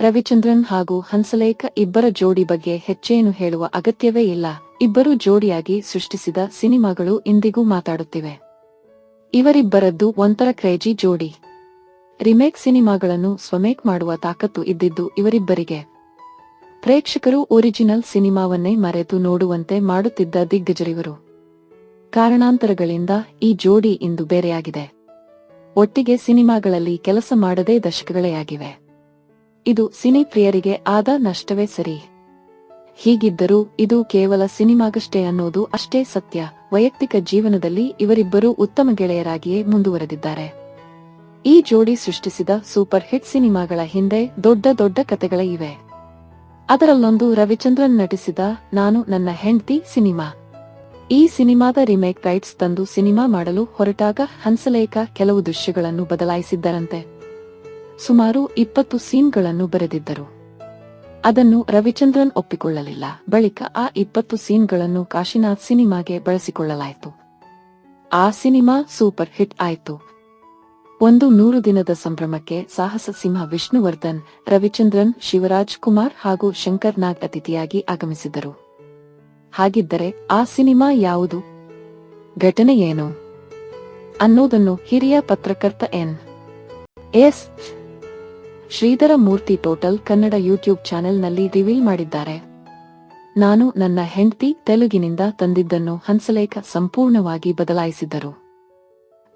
ರವಿಚಂದ್ರನ್ ಹಾಗೂ ಹಂಸಲೇಖ ಇಬ್ಬರ ಜೋಡಿ ಬಗ್ಗೆ ಹೆಚ್ಚೇನು ಹೇಳುವ ಅಗತ್ಯವೇ ಇಲ್ಲ. ಇಬ್ಬರು ಜೋಡಿಯಾಗಿ ಸೃಷ್ಟಿಸಿದ ಸಿನಿಮಾಗಳು ಇಂದಿಗೂ ಮಾತಾಡುತ್ತಿವೆ. ಇವರಿಬ್ಬರದ್ದು ಒಂಥರ ಕ್ರೇಜಿ ಜೋಡಿ. ರಿಮೇಕ್ ಸಿನಿಮಾಗಳನ್ನು ಸ್ವಮೇಕ್ ಮಾಡುವ ತಾಕತ್ತು ಇದ್ದಿದ್ದು ಇವರಿಬ್ಬರಿಗೆ. ಪ್ರೇಕ್ಷಕರು ಒರಿಜಿನಲ್ ಸಿನಿಮಾವನ್ನೇ ಮರೆತು ನೋಡುವಂತೆ ಮಾಡುತ್ತಿದ್ದ ದಿಗ್ಗಜರಿವರು. ಕಾರಣಾಂತರಗಳಿಂದ ಈ ಜೋಡಿ ಇಂದು ಬೇರೆಯಾಗಿದೆ. ಒಟ್ಟಿಗೆ ಸಿನಿಮಾಗಳಲ್ಲಿ ಕೆಲಸ ಮಾಡದೇ ದಶಕಗಳೇ ಆಗಿವೆ. ಇದು ಸಿನಿ ಪ್ರಿಯರಿಗೆ ಆದ ನಷ್ಟವೇ ಸರಿ. ಹೀಗಿದ್ದರೂ ಇದು ಕೇವಲ ಸಿನಿಮಾಗಷ್ಟೇ ಅನ್ನೋದು ಅಷ್ಟೇ ಸತ್ಯ. ವೈಯಕ್ತಿಕ ಜೀವನದಲ್ಲಿ ಇವರಿಬ್ಬರು ಉತ್ತಮ ಗೆಳೆಯರಾಗಿಯೇ ಮುಂದುವರೆದಿದ್ದಾರೆ. ಈ ಜೋಡಿ ಸೃಷ್ಟಿಸಿದ ಸೂಪರ್ ಹಿಟ್ ಸಿನಿಮಾಗಳ ಹಿಂದೆ ದೊಡ್ಡ ದೊಡ್ಡ ಕಥೆಗಳೇ ಇವೆ. ಅದರಲ್ಲೊಂದು ರವಿಚಂದ್ರನ್ ನಟಿಸಿದ ನಾನು ನನ್ನ ಹೆಂಡ್ತಿ ಸಿನಿಮಾ. ಈ ಸಿನಿಮಾದ ರಿಮೇಕ್ ರೈಟ್ಸ್ ತಂದು ಸಿನಿಮಾ ಮಾಡಲು ಹೊರಟಾಗ ಹಂಸಲೇಖ ಕೆಲವು ದೃಶ್ಯಗಳನ್ನು ಬದಲಾಯಿಸಿದ್ದರಂತೆ. ಸುಮಾರು ಇಪ್ಪತ್ತು ಸೀನ್ಗಳನ್ನು ಬರೆದಿದ್ದರು. ಅದನ್ನು ರವಿಚಂದ್ರನ್ ಒಪ್ಪಿಕೊಳ್ಳಲಿಲ್ಲ. ಬಳಿಕ ಆ ಇಪ್ಪತ್ತು ಸೀನ್ಗಳನ್ನು ಕಾಶಿನಾಥ್ ಸಿನಿಮಾಗೆ ಬಳಸಿಕೊಳ್ಳಲಾಯಿತು. ಆ ಸಿನಿಮಾ ಸೂಪರ್ ಹಿಟ್ ಆಯಿತು. ಒಂದು ನೂರು ದಿನದ ಸಂಭ್ರಮಕ್ಕೆ ಸಾಹಸ ಸಿಂಹ ವಿಷ್ಣುವರ್ಧನ್, ರವಿಚಂದ್ರನ್, ಶಿವರಾಜ್ ಕುಮಾರ್ ಹಾಗೂ ಶಂಕರ್ ನಾಗ್ ಅತಿಥಿಯಾಗಿ ಆಗಮಿಸಿದರು ಹಾಗಿದ್ದರೆ ಆ ಸಿನಿಮಾ ಯಾವುದು? ಘಟನೆ ಏನು? ಅನ್ನೋದನ್ನು ಹಿರಿಯ ಪತ್ರಕರ್ತ N. S. Sridhara Murthy total Kannada YouTube ಚಾನೆಲ್ನಲ್ಲಿ ರಿವೀಲ್ ಮಾಡಿದ್ದಾರೆ. ನಾನು ನನ್ನ ಹೆಂಡತಿ ತೆಲುಗಿನಿಂದ ತಂದಿದ್ದನ್ನು ಹಂಸಲೇಖ ಸಂಪೂರ್ಣವಾಗಿ ಬದಲಾಯಿಸಿದ್ದರು.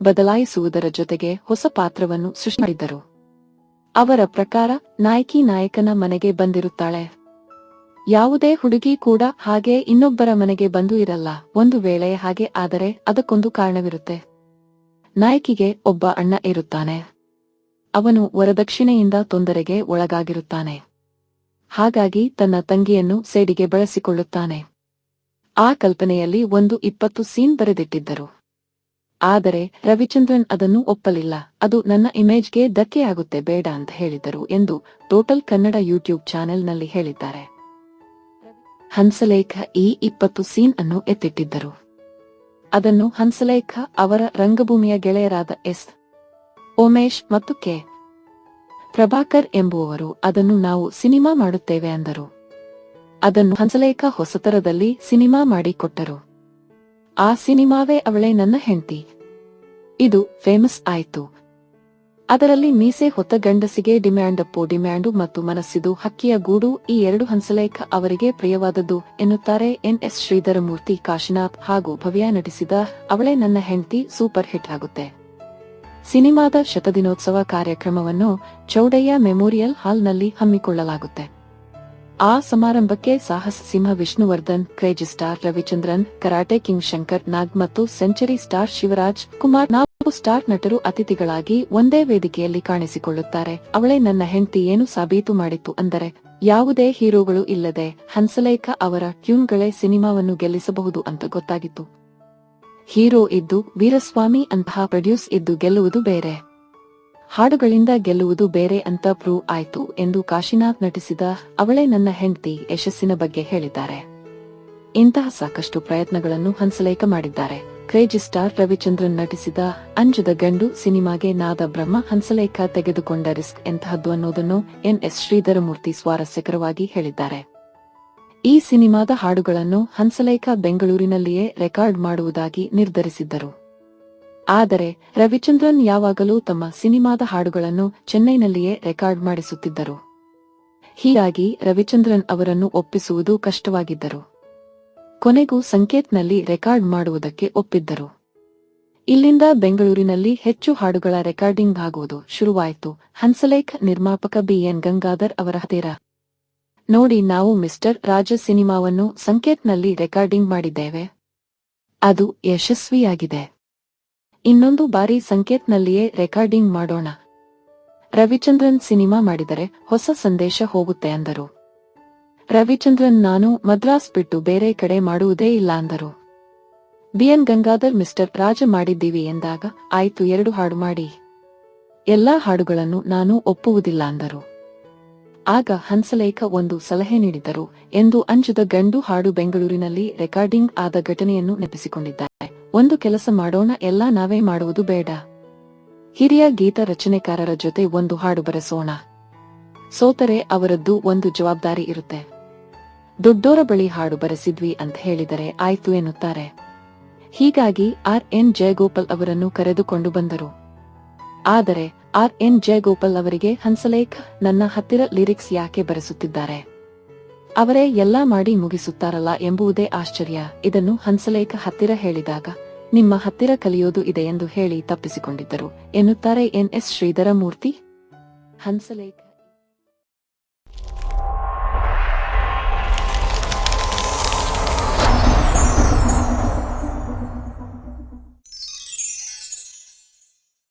ಬದಲಾಯಿಸುವುದರ ಜೊತೆಗೆ ಹೊಸ ಪಾತ್ರವನ್ನು ಸೃಷ್ಟಿ ಮಾಡಿದ್ದರು. ಅವರ ಪ್ರಕಾರ ನಾಯಕಿ ನಾಯಕನ ಮನೆಗೆ ಬಂದಿರುತ್ತಾಳೆ. ಯಾವುದೇ ಹುಡುಗಿ ಕೂಡ ಹಾಗೆ ಇನ್ನೊಬ್ಬರ ಮನೆಗೆ ಬಂದು ಇರಲ್ಲ. ಒಂದು ವೇಳೆ ಹಾಗೆ ಆದರೆ ಅದಕ್ಕೊಂದು ಕಾರಣವಿರುತ್ತೆ. ನಾಯಕಿಗೆ ಒಬ್ಬ ಅಣ್ಣ ಇರುತ್ತಾನೆ. ಅವನು ವರದಕ್ಷಿಣೆಯಿಂದ ತೊಂದರೆಗೆ ಒಳಗಾಗಿರುತ್ತಾನೆ. ಹಾಗಾಗಿ ತನ್ನ ತಂಗಿಯನ್ನು ಸೇಡಿಗೆ ಬಳಸಿಕೊಳ್ಳುತ್ತಾನೆ. ಆ ಕಲ್ಪನೆಯಲ್ಲಿ ಒಂದು ಇಪ್ಪತ್ತು ಸೀನ್ ಬರೆದಿಟ್ಟಿದ್ದರು. ಆದರೆ ರವಿಚಂದ್ರನ್ ಅದನ್ನು ಒಪ್ಪಲಿಲ್ಲ. ಅದು ನನ್ನ ಇಮೇಜ್ಗೆ ಧಕ್ಕೆಯಾಗುತ್ತೆ, ಬೇಡ ಅಂತ ಹೇಳಿದರು ಎಂದು ಟೋಟಲ್ ಕನ್ನಡ ಯೂಟ್ಯೂಬ್ ಚಾನೆಲ್ನಲ್ಲಿ ಹೇಳಿದ್ದಾರೆ. ಹಂಸಲೇಖ ಈ ಇಪ್ಪತ್ತು ಸೀನ್ ಅನ್ನು ಎತ್ತಿಟ್ಟಿದ್ದರು. ಅದನ್ನು ಹಂಸಲೇಖ ಅವರ ರಂಗಭೂಮಿಯ ಗೆಳೆಯರಾದ ಎಸ್. ಉಮೇಶ್ ಮತ್ತು ಕೆ. ಪ್ರಭಾಕರ್ ಎಂಬುವವರು ಅದನ್ನು ನಾವು ಸಿನಿಮಾ ಮಾಡುತ್ತೇವೆ ಅಂದರು. ಅದನ್ನು ಹಂಸಲೇಖ ಹೊಸತರದಲ್ಲಿ ಸಿನಿಮಾ ಮಾಡಿಕೊಟ್ಟರು ಆ ಸಿನಿಮಾವೇ ಅವಳೇ ನನ್ನ ಹೆಂಡತಿ. ಇದು ಫೇಮಸ್ ಆಯಿತು. ಅದರಲ್ಲಿ ಮೀಸೆ ಹೊತ್ತ ಗಂಡಸಿಗೆ ಡಿಮ್ಯಾಂಡ್ ಅಪ್ಪು ಡಿಮ್ಯಾಂಡು ಮತ್ತು ಮನಸ್ಸಿದು ಹಕ್ಕಿಯ ಗೂಡು ಈ ಎರಡು ಹಂಸಲೇಖ ಅವರಿಗೆ ಪ್ರಿಯವಾದದ್ದು ಎನ್ನುತ್ತಾರೆ ಎನ್ ಎಸ್ ಶ್ರೀಧರಮೂರ್ತಿ ಕಾಶಿನಾಥ್ ಹಾಗೂ ಭವ್ಯ ನಟಿಸಿದ ಅವಳೇ ನನ್ನ ಹೆಂಡತಿ ಸೂಪರ್ ಹಿಟ್ ಆಗುತ್ತೆ. ಸಿನಿಮಾದ ಶತದಿನೋತ್ಸವ ಕಾರ್ಯಕ್ರಮವನ್ನು ಚೌಡಯ್ಯ ಮೆಮೋರಿಯಲ್ ಹಾಲ್ನಲ್ಲಿ ಹಮ್ಮಿಕೊಳ್ಳಲಾಗುತ್ತೆ. ಆ ಸಮಾರಂಭಕ್ಕೆ ಸಾಹಸ ಸಿಂಹ Vishnuvardhan, crazy star Ravichandran, karate king Shankar Nag ಮತ್ತು ಸೆಂಚುರಿ ಸ್ಟಾರ್ ಶಿವರಾಜ್ ಕುಮಾರ್ ನಾಲ್ಕು ಸ್ಟಾರ್ ನಟರು ಅತಿಥಿಗಳಾಗಿ ಒಂದೇ ವೇದಿಕೆಯಲ್ಲಿ ಕಾಣಿಸಿಕೊಳ್ಳುತ್ತಾರೆ. ಅವಳೇ ನನ್ನ ಹೆಂಡತಿ ಏನು ಸಾಬೀತು ಮಾಡಿತ್ತು ಅಂದರೆ, ಯಾವುದೇ ಹೀರೋಗಳು ಇಲ್ಲದೆ ಹನ್ಸಲೇಖ ಅವರ ಟ್ಯೂನ್ಗಳೇ ಸಿನಿಮಾವನ್ನು ಗೆಲ್ಲಿಸಬಹುದು ಅಂತ ಗೊತ್ತಾಗಿತ್ತು. ಹೀರೋ ಇದ್ದು ವೀರಸ್ವಾಮಿ ಅಂತಹ ಪ್ರೊಡ್ಯೂಸ್ ಇದ್ದು ಗೆಲ್ಲುವುದು ಬೇರೆ. ಹಾಡುಗಳಿಂದ ಗೆಲ್ಲುವುದು ಬೇರೆ ಅಂತ ಪ್ರೂವ್ ಆಯ್ತು ಎಂದು ಕಾಶಿನಾಥ್ ನಟಿಸಿದ ಅವಳೇ ನನ್ನ ಹೆಂಡತಿ ಯಶಸ್ಸಿನ ಬಗ್ಗೆ ಹೇಳಿದ್ದಾರೆ. ಇಂತಹ ಸಾಕಷ್ಟು ಪ್ರಯತ್ನಗಳನ್ನು ಹಂಸಲೇಖ ಮಾಡಿದ್ದಾರೆ. ಕ್ರೇಜಿ ಸ್ಟಾರ್ ರವಿಚಂದ್ರನ್ ನಟಿಸಿದ ಅಂಜದ ಗಂಡು ಸಿನಿಮಾಗೆ ನಾದ ಬ್ರಹ್ಮ ಹಂಸಲೇಖ ತೆಗೆದುಕೊಂಡ ರಿಸ್ಕ್ ಎಂತಹದ್ದು ಅನ್ನೋದನ್ನು ಎನ್ ಎಸ್ ಶ್ರೀಧರಮೂರ್ತಿ ಸ್ವಾರಸ್ಯಕರವಾಗಿ ಹೇಳಿದ್ದಾರೆ. ಈ ಸಿನಿಮಾದ ಹಾಡುಗಳನ್ನು ಹಂಸಲೇಖ ಬೆಂಗಳೂರಿನಲ್ಲಿಯೇ ರೆಕಾರ್ಡ್ ಮಾಡುವುದಾಗಿ ನಿರ್ಧರಿಸಿದ್ದರು. ಆದರೆ ರವಿಚಂದ್ರನ್ ಯಾವಾಗಲೂ ತಮ್ಮ ಸಿನಿಮಾದ ಹಾಡುಗಳನ್ನು ಚೆನ್ನೈನಲ್ಲಿಯೇ ರೆಕಾರ್ಡ್ ಮಾಡಿಸುತ್ತಿದ್ದರು. ಹೀಗಾಗಿ ರವಿಚಂದ್ರನ್ ಅವರನ್ನು ಒಪ್ಪಿಸುವುದು ಕಷ್ಟವಾಗಿದ್ದರು. ಕೊನೆಗೂ ಸಂಕೇತ್ನಲ್ಲಿ ರೆಕಾರ್ಡ್ ಮಾಡುವುದಕ್ಕೆ ಒಪ್ಪಿದ್ದರು. ಇಲ್ಲಿಂದ ಬೆಂಗಳೂರಿನಲ್ಲಿ ಹೆಚ್ಚು ಹಾಡುಗಳ ರೆಕಾರ್ಡಿಂಗ್ ಆಗುವುದು ಶುರುವಾಯಿತು. ಹಂಸಲೇಖ್ ನಿರ್ಮಾಪಕ ಬಿಎನ್ ಗಂಗಾಧರ್ ಅವರ ಹತ್ತಿರ. ನೋಡಿ ನಾವು ಮಿಸ್ಟರ್ ರಾಜ ಸಿನಿಮಾವನ್ನು ಸಂಕೇತ್ನಲ್ಲಿ ರೆಕಾರ್ಡಿಂಗ್ ಮಾಡಿದ್ದೇವೆ. ಅದು ಯಶಸ್ವಿಯಾಗಿದೆ. ಇನ್ನೊಂದು ಬಾರಿ ಸಂಕೇತ್ನಲ್ಲಿಯೇ ರೆಕಾರ್ಡಿಂಗ್ ಮಾಡೋಣ. ರವಿಚಂದ್ರನ್ ಸಿನಿಮಾ ಮಾಡಿದರೆ ಹೊಸ ಸಂದೇಶ ಹೋಗುತ್ತೆ ಅಂದರು. ರವಿಚಂದ್ರನ್ ನಾನು ಮದ್ರಾಸ್ ಬಿಟ್ಟು ಬೇರೆ ಕಡೆ ಮಾಡುವುದೇ ಇಲ್ಲ ಅಂದರು. ಬಿಎನ್ ಗಂಗಾಧರ್ ಮಿಸ್ಟರ್ ರಾಜ ಮಾಡಿದ್ದೀವಿ ಎಂದಾಗ ಆಯ್ತು ಎರಡು ಹಾಡು ಮಾಡಿ. ಎಲ್ಲಾ ಹಾಡುಗಳನ್ನು ನಾನು ಒಪ್ಪುವುದಿಲ್ಲ ಅಂದರು. ಆಗ ಹಂಸಲೇಖ ಒಂದು ಸಲಹೆ ನೀಡಿದರು ಎಂದು ಅಂಜದ ಗಂಡು ಹಾಡು ಬೆಂಗಳೂರಿನಲ್ಲಿ ರೆಕಾರ್ಡಿಂಗ್ ಆದ ಘಟನೆಯನ್ನು ನೆನಪಿಸಿಕೊಂಡಿದ್ದಾರೆ. ಒಂದು ಕೆಲಸ ಮಾಡೋಣ, ಎಲ್ಲ ನಾವೇ ಮಾಡುವುದು ಬೇಡ. ಹಿರಿಯ ಗೀತ ರಚನೆಕಾರರ ಜೊತೆ ಒಂದು ಹಾಡು ಬರೆಸೋಣ. ಸೋತರೆ ಅವರದ್ದು ಒಂದು ಜವಾಬ್ದಾರಿ ಇರುತ್ತೆ. ದೊಡ್ಡೋರ ಬಳಿ ಹಾಡು ಬರೆಸಿದ್ವಿ ಅಂತ ಹೇಳಿದರೆ ಆಯ್ತು ಎನ್ನುತ್ತಾರೆ. ಹೀಗಾಗಿ ಆರ್ ಎನ್ ಜಯಗೋಪಾಲ್ ಅವರನ್ನು ಕರೆದುಕೊಂಡು ಬಂದರು. ಆದರೆ ಆರ್ ಎನ್ ಜಯಗೋಪಾಲ್ ಅವರಿಗೆ ಹನ್ಸಲೇಖ್ ನನ್ನ ಹತ್ತಿರ ಲಿರಿಕ್ಸ್ ಯಾಕೆ ಬರೆಸುತ್ತಿದ್ದಾರೆ? ಅವರೇ ಎಲ್ಲಾ ಮಾಡಿ ಮುಗಿಸುತ್ತಾರಲ್ಲ ಎಂಬುವುದೇ ಆಶ್ಚರ್ಯ. ಇದನ್ನು ಹಂಸಲೇಖ ಹತ್ತಿರ ಹೇಳಿದಾಗ, ನಿಮ್ಮ ಹತ್ತಿರ ಕಲಿಯೋದು ಇದೆ ಎಂದು ಹೇಳಿ ತಪ್ಪಿಸಿಕೊಂಡಿದ್ದರು, ಎನ್ನುತ್ತಾರೆ ಎನ್ ಎಸ್ ಶ್ರೀಧರ ಮೂರ್ತಿ ಹಂಸಲೇಖ